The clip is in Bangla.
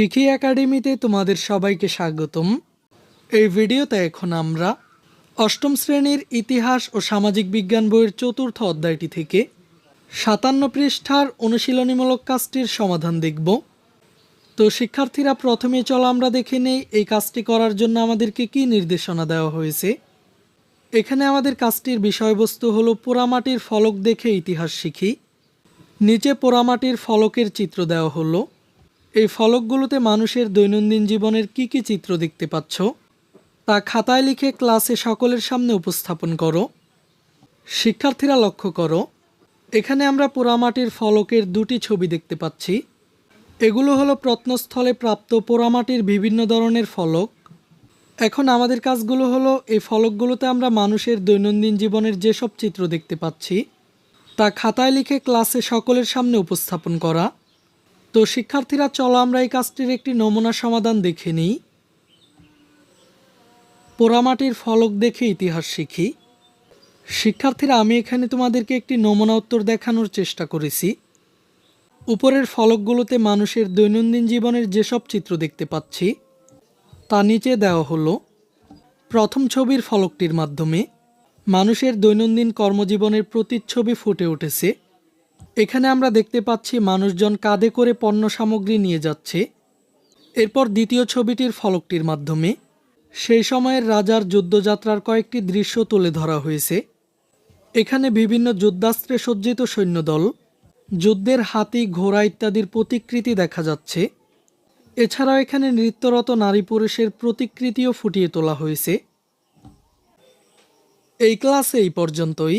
শিখি একাডেমিতে তোমাদের সবাইকে স্বাগতম। এই ভিডিওতে এখন আমরা অষ্টম শ্রেণির ইতিহাস ও সামাজিক বিজ্ঞান বইয়ের চতুর্থ অধ্যায়টি থেকে সাতান্ন পৃষ্ঠার অনুশীলনীমূলক কাজটির সমাধান দেখব। তো শিক্ষার্থীরা প্রথমে চলো আমরা দেখে নেই এই কাজটি করার জন্য আমাদেরকে কি নির্দেশনা দেওয়া হয়েছে। এখানে আমাদের কাজটির বিষয়বস্তু হলো পোড়ামাটির ফলক দেখে ইতিহাস শিখি। নিচে পোড়ামাটির ফলকের চিত্র দেওয়া হলো। এই ফলকগুলোতে মানুষের দৈনন্দিন জীবনের কি কি চিত্র দেখতে পাচ্ছ, তা খাতায় লিখে ক্লাসে সকলের সামনে উপস্থাপন করো। শিক্ষার্থীরা লক্ষ্য করো, এখানে আমরা পোড়ামাটির ফলকের দুটি ছবি দেখতে পাচ্ছি। এগুলো হলো প্রত্নস্থলে প্রাপ্ত পোড়ামাটির বিভিন্ন ধরনের ফলক। এখন আমাদের কাজগুলো হলো এই ফলকগুলোতে আমরা মানুষের দৈনন্দিন জীবনের যেসব চিত্র দেখতে পাচ্ছি, তা খাতায় লিখে ক্লাসে সকলের সামনে উপস্থাপন করা। তো শিক্ষার্থীরা, চলো আমরা এই কাজটির একটি নমুনা সমাধান দেখে নিই। পোড়ামাটির ফলক দেখে ইতিহাস শিখি। শিক্ষার্থীরা, আমি এখানে তোমাদেরকে একটি নমুনা উত্তর দেখানোর চেষ্টা করেছি। উপরের ফলকগুলোতে মানুষের দৈনন্দিন জীবনের যেসব চিত্র দেখতে পাচ্ছি, তা নিচে দেওয়া হলো। প্রথম ছবির ফলকটির মাধ্যমে মানুষের দৈনন্দিন কর্মজীবনের প্রতিচ্ছবি ফুটে উঠেছে। এখানে আমরা দেখতে পাচ্ছি মানুষজন কাঁধে করে পণ্য সামগ্রী নিয়ে যাচ্ছে। এরপর দ্বিতীয় ছবিটির ফলকটির মাধ্যমে সেই সময়ের রাজার যুদ্ধযাত্রার কয়েকটি দৃশ্য তুলে ধরা হয়েছে। এখানে বিভিন্ন যুদ্ধাস্ত্রে সজ্জিত সৈন্যদল, যুদ্ধের হাতি, ঘোড়া ইত্যাদির প্রতিকৃতি দেখা যাচ্ছে। এছাড়াও এখানে নৃত্যরত নারী পুরুষের প্রতিকৃতিও ফুটিয়ে তোলা হয়েছে। এই ক্লাসে এই পর্যন্তই।